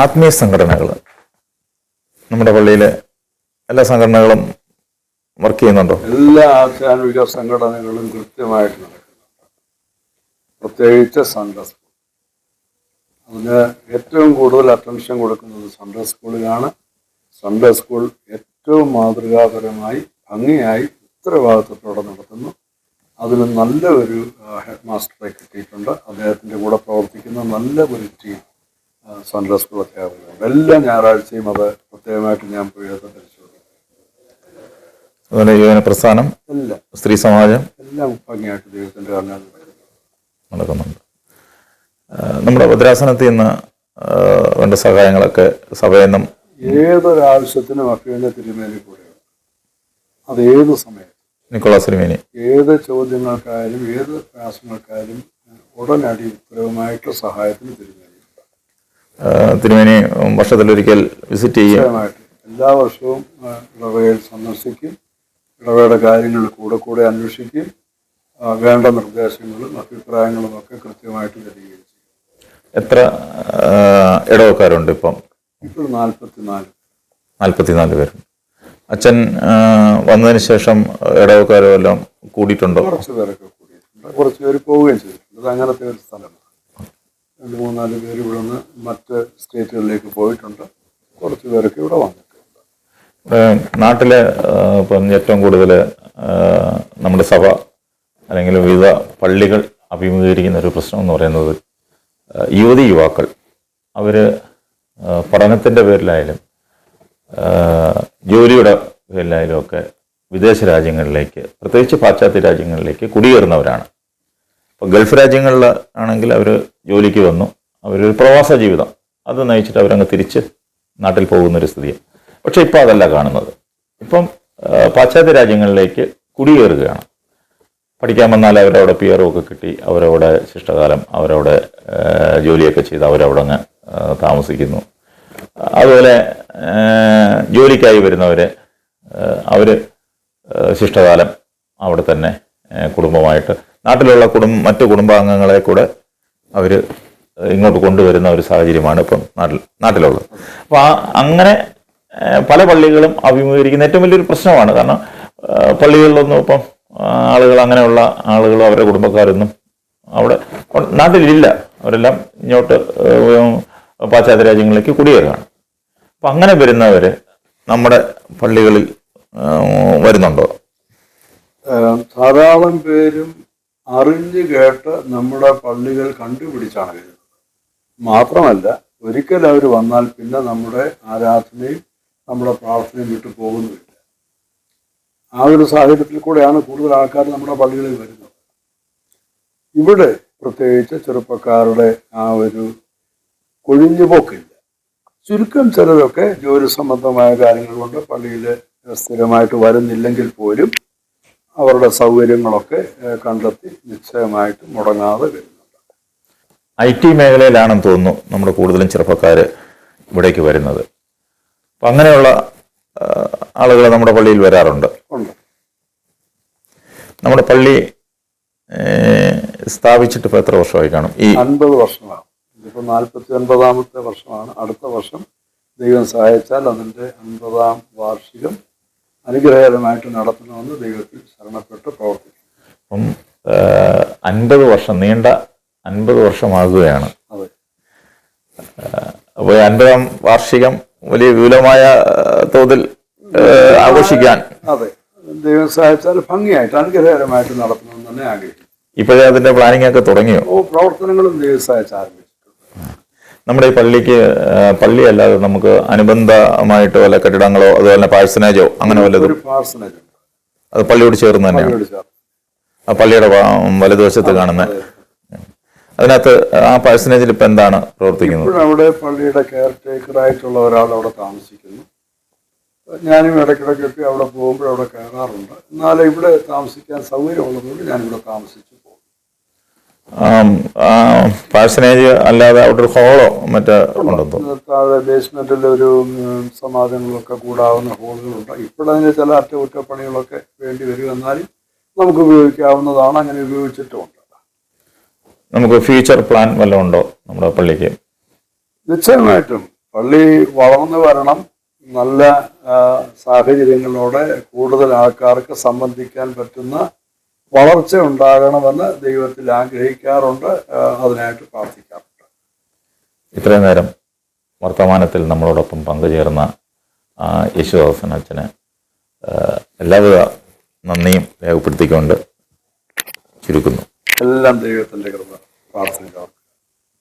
ആത്മീയ സംഘടനകൾ. നമ്മുടെ പള്ളിയിലെ എല്ലാ സംഘടനകളും വർക്ക് ചെയ്യുന്നുണ്ടോ? എല്ലാ ആധ്യാത്മിക സംഘടനകളും കൃത്യമായിട്ട് നടക്കുന്നുണ്ട്. പ്രത്യേകിച്ച് സൺഡേ സ്കൂൾ അതിന് ഏറ്റവും കൂടുതൽ അറ്റൻഷൻ കൊടുക്കുന്നത് സൺഡേ സ്കൂളിലാണ് സൺഡേ സ്കൂൾ ഏറ്റവും മാതൃകാപരമായി ഭംഗിയായി ഉത്തരവാദിത്വത്തോടെ നടത്തുന്നു. അതിന് നല്ല ഒരു ഹെഡ് മാസ്റ്ററെ കിട്ടിയിട്ടുണ്ട്. അദ്ദേഹത്തിന്റെ കൂടെ പ്രവർത്തിക്കുന്ന നല്ല ഒരു ടീം സൺഡേ സ്കൂളൊക്കെ ആവുന്നത്. എല്ലാ ഞായറാഴ്ചയും അത് പ്രത്യേകമായിട്ട് ഞാൻ പോയി പരിശോധിക്കും. അതുപോലെ യുവന പ്രസ്ഥാനം എല്ലാം സ്ത്രീ സമാജം എല്ലാം ഭംഗിയായിട്ട് ദൈവത്തിന്റെ കാരണം നടക്കുന്നുണ്ട്. നമ്മുടെ ഭദ്രാസനത്തിൽ നിന്ന് വേണ്ട സഹായങ്ങളൊക്കെ സഭയിൽ നിന്നും ഏതൊരാവശ്യത്തിനും അഭ്യന്തര തിരുമേനി കൂടെയുണ്ട് അത് ഏത് സമയത്ത്. നിക്കോളാസ് തിരുമേനി. ഏത് ചോദ്യങ്ങൾക്കായാലും ഏത് പ്രയാസങ്ങൾക്കായാലും ഉടനടി ഉത്തരവുമായിട്ട് സഹായത്തിന് തിരുമേനിയുണ്ട് തിരുമേനി വർഷത്തിലൊരിക്കൽ വിസിറ്റ് ചെയ്യും. എല്ലാ വർഷവും ഇടവകയിൽ സന്ദർശിക്കും. ഇടവകയുടെ കാര്യങ്ങൾ കൂടെ കൂടെ അന്വേഷിക്കും. വേണ്ട നിർദ്ദേശങ്ങളും അഭിപ്രായങ്ങളും ഒക്കെ കൃത്യമായിട്ട് തരികയും എത്ര ഇടവക്കാരുണ്ട് ഇപ്പം? ഇപ്പോൾ നാൽപ്പത്തിനാല്. നാൽപ്പത്തിനാല് പേര് അച്ഛൻ വന്നതിന് ശേഷം ഇടവക്കാരോ എല്ലാം കൂടിയിട്ടുണ്ടോ? കുറച്ച് പേരൊക്കെ കൂടിയിട്ടുണ്ട്. കുറച്ച് പേര് പോവുകയും ചെയ്തിട്ടുണ്ട്. അത് അങ്ങനത്തെ ഒരു സ്ഥലമാണ്. രണ്ട് മൂന്നാൽ പേര് ഇവിടെ നിന്ന് മറ്റ് സ്റ്റേറ്റുകളിലേക്ക് പോയിട്ടുണ്ട്. കുറച്ച് പേരൊക്കെ ഇവിടെ വന്നിട്ടുണ്ട്. നാട്ടിൽ ഇപ്പം ഏറ്റവും കൂടുതൽ നമ്മുടെ സഭ അല്ലെങ്കിൽ വിവിധ പള്ളികൾ അഭിമുഖീകരിക്കുന്ന ഒരു പ്രശ്നം എന്ന് പറയുന്നത് യുവതി യുവാക്കൾ. അവർ പഠനത്തിന്റെ പേരിലായാലും ജോലിയുടെ പേരിലായാലും ഒക്കെ വിദേശ രാജ്യങ്ങളിലേക്ക് പ്രത്യേകിച്ച് പാശ്ചാത്യ രാജ്യങ്ങളിലേക്ക് കുടിയേറുന്നവരാണ്. ഇപ്പോൾ ഗൾഫ് രാജ്യങ്ങളിൽ ആണെങ്കിൽ അവർ ജോലിക്ക് വന്നു. അവരൊരു പ്രവാസ ജീവിതം. അത് നയിച്ചിട്ട് അവരങ്ങ് തിരിച്ച് നാട്ടിൽ പോകുന്നൊരു സ്ഥിതിയാണ് പക്ഷേ ഇപ്പോൾ അതല്ല കാണുന്നത്. ഇപ്പം പാശ്ചാത്യ രാജ്യങ്ങളിലേക്ക് കുടിയേറുകയാണ്. പഠിക്കാൻ വന്നാൽ അവരവിടെ പിയറും ഒക്കെ കിട്ടി അവരവിടെ ശിഷ്ടകാലം അവരവിടെ ജോലിയൊക്കെ ചെയ്ത് അവരവിടെ അങ്ങ് താമസിക്കുന്നു. അതുപോലെ ജോലിക്കായി വരുന്നവർ അവർ ശിഷ്ടകാലം അവിടെ തന്നെ കുടുംബമായിട്ട് നാട്ടിലുള്ള കുടും മറ്റു കുടുംബാംഗങ്ങളെ കൂടെ അവർ ഇങ്ങോട്ട് കൊണ്ടുവരുന്ന ഒരു സാഹചര്യമാണ് ഇപ്പം നാട്ടിൽ നാട്ടിലുള്ളത്. അപ്പോൾ ആ അങ്ങനെ പല പള്ളികളും അഭിമുഖീകരിക്കുന്ന ഏറ്റവും വലിയൊരു പ്രശ്നമാണ്. കാരണം പള്ളികളിലൊന്നും ഇപ്പം ആളുകൾ അങ്ങനെയുള്ള ആളുകളും അവരുടെ കുടുംബക്കാരൊന്നും അവിടെ നാട്ടിലില്ല. അവരെല്ലാം ഇങ്ങോട്ട് പാശ്ചാത്യ രാജ്യങ്ങളിലേക്ക് കുടിയേറുകയാണ്. അപ്പം അങ്ങനെ വരുന്നവർ നമ്മുടെ പള്ളികളിൽ വരുന്നുണ്ടോ? ധാരാളം പേരും അറിഞ്ഞു കേട്ട് നമ്മുടെ പള്ളികൾ കണ്ടുപിടിച്ചാണ് വരുന്നത്. മാത്രമല്ല ഒരിക്കൽ അവർ വന്നാൽ പിന്നെ നമ്മുടെ ആരാധനയും നമ്മുടെ പ്രാർത്ഥനയും വിട്ടു പോകുന്നുമില്ല. ആ ഒരു സാഹചര്യത്തിൽ കൂടെയാണ് കൂടുതൽ ആൾക്കാർ നമ്മുടെ പള്ളികളിൽ വരുന്നത്. ഇവിടെ പ്രത്യേകിച്ച് ചെറുപ്പക്കാരുടെ ആ ഒരു കൊഴിഞ്ഞുപോക്കില്ല ചുരുക്കം ചിലരൊക്കെ ജോലി സംബന്ധമായ കാര്യങ്ങൾ കൊണ്ട് പള്ളിയിൽ സ്ഥിരമായിട്ട് വരുന്നില്ലെങ്കിൽ പോലും അവരുടെ സൗകര്യങ്ങളൊക്കെ കണ്ടെത്തി നിശ്ചയമായിട്ട് മുടങ്ങാതെ വരുന്നുണ്ട്. ഐ ടി മേഖലയിലാണെന്ന് തോന്നുന്നു നമ്മുടെ കൂടുതലും ചെറുപ്പക്കാർ ഇവിടേക്ക് വരുന്നത്. അപ്പം അങ്ങനെയുള്ള ആളുകൾ നമ്മുടെ പള്ളിയിൽ വരാറുണ്ട്. നമ്മുടെ പള്ളി സ്ഥാപിച്ചിട്ട് ഇപ്പോൾ എത്ര വർഷമായി കാണും? ഈ അൻപത് വർഷമാണ് ഇതിപ്പോൾ നാൽപ്പത്തി ഒൻപതാമത്തെ വർഷമാണ്. അടുത്ത വർഷം ദൈവം സഹായിച്ചാൽ അതിന്റെ അൻപതാം വാർഷികം അനുഗ്രഹകരമായിട്ട് നടത്തണമെന്ന് ദൈവത്തിൽ ശരണപ്പെട്ട് പ്രവർത്തിക്കും അപ്പം അൻപത് വർഷം നീണ്ട അൻപത് വർഷമാകുകയാണ്. അപ്പോൾ അൻപതാം വാർഷികം വലിയ വിപുലമായ തോതിൽ ആഘോഷിക്കാൻ. അതെ. ദൈവം സഹായിച്ചാൽ ഭംഗിയായിട്ട് അനുഗ്രഹകരമായിട്ട് നടത്തണമെന്ന് തന്നെ ആഗ്രഹിക്കും ഇപ്പോഴേ അതിന്റെ പ്ലാനിംഗ് ഒക്കെ തുടങ്ങിയോ? ഓ പ്രവർത്തനങ്ങളും ദൈവം സഹായിച്ച് ആരംഭിച്ചിട്ടുണ്ട് നമ്മുടെ ഈ പള്ളിക്ക് പള്ളിയല്ലാതെ നമുക്ക് അനുബന്ധമായിട്ട് വല്ല കെട്ടിടങ്ങളോ അതുപോലെ പാഴ്സനേജോ അങ്ങനെ വല്ലതും അത് പള്ളിയോട് ചേർന്ന് തന്നെയാണ് ആ പള്ളിയുടെ വലതുവശത്ത് കാണുന്ന. അതിനകത്ത് ആ പാഴ്സനേജിൽ ഇപ്പൊ എന്താണ് പ്രവർത്തിക്കുന്നത്? അവിടെ പള്ളിയുടെ കെയർ ടേക്കറായിട്ടുള്ള ഒരാൾ അവിടെ താമസിക്കുന്നു. ഞാനും ഇടയ്ക്കിടയ്ക്കൊക്കെ അവിടെ പോകുമ്പോൾ അവിടെ കയറാറുണ്ട്. എന്നാൽ ഇവിടെ താമസിക്കാൻ സൗകര്യമുള്ളതുകൊണ്ട് ഞാനിവിടെ താമസിച്ചു. പാഴ്സനേജ് അല്ലാതെ അവിടെ ഒരു ഹോളോ മറ്റേ ബേസ്മെന്റിൽ ഒരു സമാധാനങ്ങളൊക്കെ കൂടാവുന്ന ഹോളുകളുണ്ട് ഇപ്പോഴതിന് ചില അറ്റകുറ്റപ്പണികളൊക്കെ വേണ്ടി വരും എന്നാലും നമുക്ക് ഉപയോഗിക്കാവുന്നതാണ്. അങ്ങനെ ഉപയോഗിച്ചിട്ടുണ്ട് നമുക്ക് ഫ്യൂച്ചർ പ്ലാൻ വല്ലതും ഉണ്ടോ നമ്മുടെ പള്ളിക്ക്? നിശ്ചയമായിട്ടും. പള്ളി വളർന്നു വരണം. നല്ല സാഹചര്യങ്ങളോടെ കൂടുതൽ ആൾക്കാർക്ക് സംബന്ധിക്കാൻ പറ്റുന്ന വളർച്ച ഉണ്ടാകണമെന്ന് ദൈവത്തിൽ ആഗ്രഹിക്കാറുണ്ട് അതിനായിട്ട് പ്രാർത്ഥിക്കാറുണ്ട്. ഇത്രയും നേരം വർത്തമാനത്തിൽ നമ്മളോടൊപ്പം പങ്കുചേർന്ന യേശുദാസൻ അച്ഛന് എല്ലാവിധ നന്ദിയും രേഖപ്പെടുത്തിക്കൊണ്ട് ചുരുക്കുന്നു. എല്ലാം ദൈവത്തിന്റെ കൃപ പ്രാർത്ഥിക്കാം.